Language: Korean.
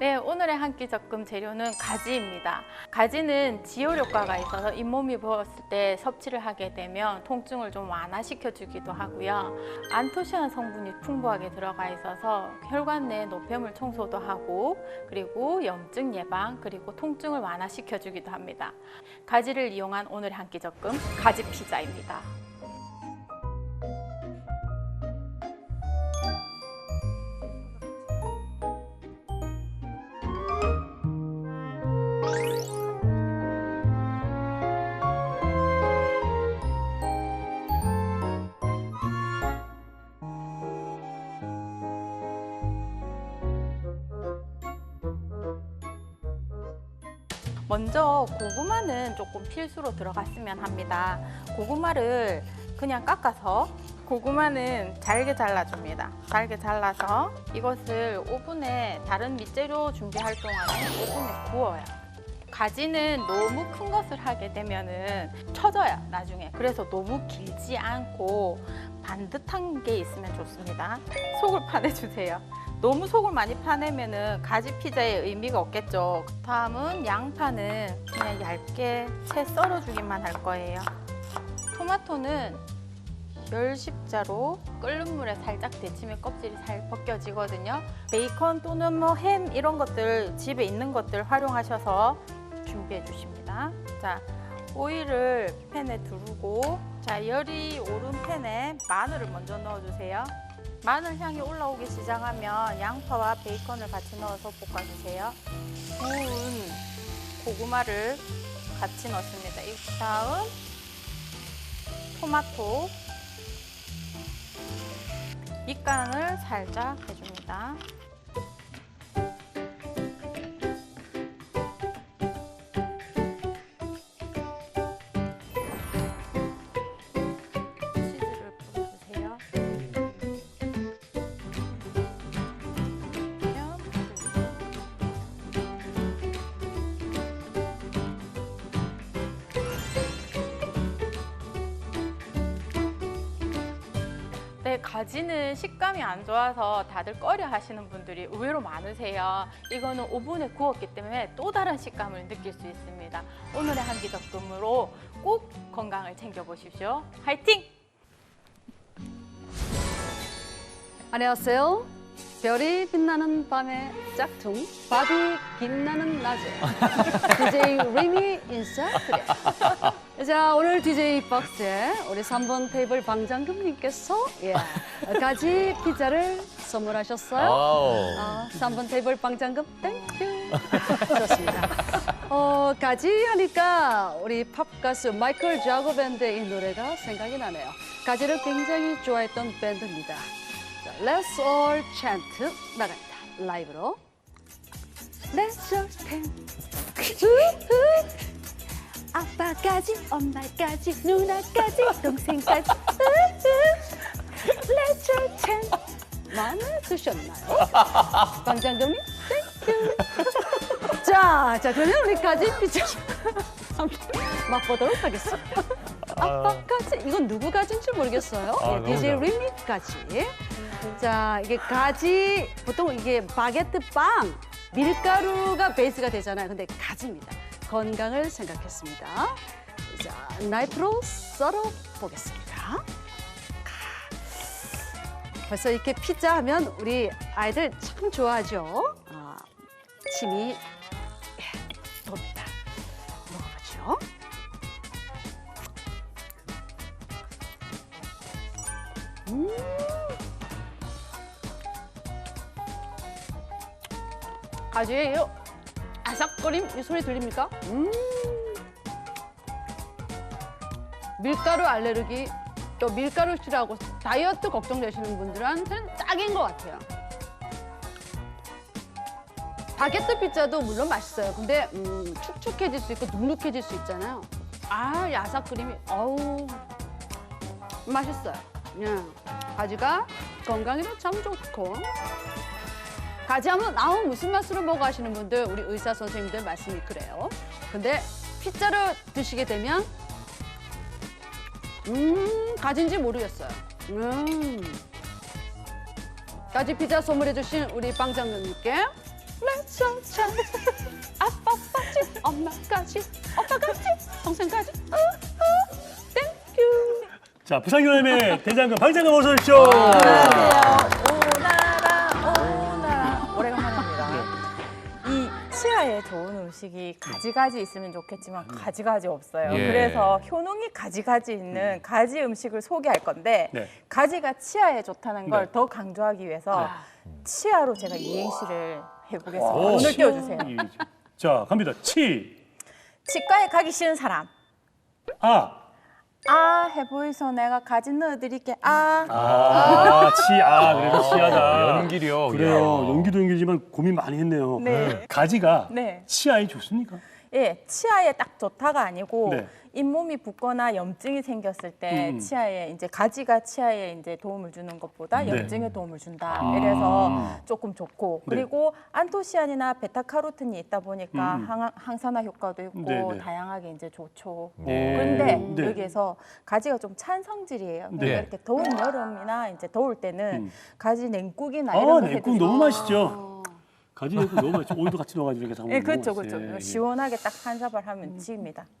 네, 오늘의 한 끼 적금 재료는 가지입니다. 가지는 지혈 효과가 있어서 잇몸이 부었을 때 섭취를 하게 되면 통증을 좀 완화시켜 주기도 하고요. 안토시안 성분이 풍부하게 들어가 있어서 혈관 내 노폐물 청소도 하고 그리고 염증 예방 그리고 통증을 완화시켜 주기도 합니다. 가지를 이용한 오늘의 한 끼 적금 가지 피자입니다. 먼저 고구마는 조금 필수로 들어갔으면 합니다. 고구마를 그냥 깎아서 고구마는 잘게 잘라줍니다. 잘게 잘라서 이것을 오븐에 다른 밑재료 준비할 동안에 오븐에 구워요. 가지는 너무 큰 것을 하게 되면은 처져요 나중에 그래서 너무 길지 않고 반듯한 게 있으면 좋습니다 속을 파내주세요 너무 속을 많이 파내면은 가지 피자의 의미가 없겠죠 다음은 양파는 그냥 얇게 채 썰어주기만 할 거예요 토마토는 열 십자로 끓는 물에 살짝 데치면 껍질이 살 벗겨지거든요. 베이컨 또는 뭐 햄 이런 것들 집에 있는 것들 활용하셔서 준비해 주십니다. 자, 오일을 팬에 두르고 자, 열이 오른 팬에 마늘을 먼저 넣어 주세요. 마늘 향이 올라오기 시작하면 양파와 베이컨을 같이 넣어서 볶아 주세요. 구운 고구마를 같이 넣습니다. 이 다음 토마토 밑간을 살짝 해줍니다. 네, 가지는 식감이 안 좋아서 다들 꺼려 하시는 분들이 의외로 많으세요. 이거는 오븐에 구웠기 때문에 또 다른 식감을 느낄 수 있습니다. 오늘의 한끼 적금으로 꼭 건강을 챙겨보십시오. 화이팅! 안녕하세요. 별이 빛나는 밤의 짝퉁, 밥이 빛나는 낮에 DJ 리미 인사드려. 자, 오늘 DJ 박스에 우리 3번 테이블 방장금님께서 예, 가지 피자를 선물하셨어요. 아, 3번 테이블 방장금 땡큐. 좋습니다. 어, 가지 하니까 우리 팝 가수 마이클 자고 밴드의 이 노래가 생각이 나네요. 가지를 굉장히 좋아했던 밴드입니다. 자, Let's all chant 나갑니다. 라이브로. Let's all chant. 아빠까지, 엄마까지, 누나까지, 동생까지. Let's all chant. 마음에 드셨나요? 방장금님, 땡큐. 자, 자, 그러면 우리까지 피자 한번 맛보도록 하겠습니다. 아빠까지, 이건 누구 가지인지 모르겠어요. 아, 예, DJ 잘. 리미까지. 자, 이게 가지, 보통 이게 바게트 빵, 밀가루가 베이스가 되잖아요. 근데 가지입니다. 건강을 생각했습니다. 자, 나이프로 썰어 보겠습니다. 벌써 이렇게 피자 하면 우리 아이들 참 좋아하죠. 아, 침이 예, 돕니다. 먹어보죠. 음. 가지 의이 소리 들립니까? 음. 밀가루 알레르기 또 밀가루 싫어하고 다이어트 걱정되시는 분들한테는 딱인 것 같아요. 바게트 피자도 물론 맛있어요. 근데 음, 축축해질 수 있고 눅눅해질 수 있잖아요. 아, 야삭 크림이 어우 맛있어요. 예. 가지가 건강에도 참 좋고 가지 하면 아우 무슨 맛으로 먹어 하시는 분들 우리 의사 선생님들 말씀이 그래요. 근데 피자로 드시게 되면 음, 가진지 모르겠어요. 음. 가지 피자 선물해 주신 우리 빵장님께 Let's 촤촤 아빠까지 엄마까지 오빠까지 동생까지 어, 어, 땡큐 자, 부산경남의 대장금 방장금 어서 오십시오. 오나라 좋은 음식이 가지가지 있으면 좋겠지만 가지가지 없어요. 예. 그래서 효능이 가지가지 있는 가지 음식을 소개할 건데 네. 가지가 치아에 좋다는 걸 네. 더 강조하기 위해서 치아로 제가 이행시를 해보겠습니다. 오. 오늘 띄워주세요. 이- 자, 갑니다. 치, 치과에 가기 싫은 사람. 아, 아 해보이소 내가 가지 넣어드릴게. 아. 아, 치, 아, 그래서 치아다. 연기력. 그래요. 야. 연기도 연기지만 고민 많이 했네요. 네. 가지가 네. 치아에 좋습니까? 예, 치아에 딱 좋다가 아니고 네. 잇몸이 붓거나 염증이 생겼을 때 음. 치아에 이제 가지가 치아에 이제 도움을 주는 것보다 네. 염증에 도움을 준다. 아. 이래서 조금 좋고 네. 그리고 안토시아닌이나 베타카로틴이 있다 보니까 음. 항, 항산화 효과도 있고 네, 네. 다양하게 이제 좋죠. 네. 그런데 네. 여기에서 가지가 좀 찬 성질이에요. 그러니까 네. 이렇게 더운 여름이나 이제 더울 때는 음. 가지 냉국이나 아, 이런 거 냉국 해드시면 너무 맛있죠. 어. 가지 냉국 너무 맛있죠. 오이도 같이 넣어가지고 이렇게 해서 예, 그렇죠, 그렇죠. 예, 예. 시원하게 딱 한 사발 하면 지입니다.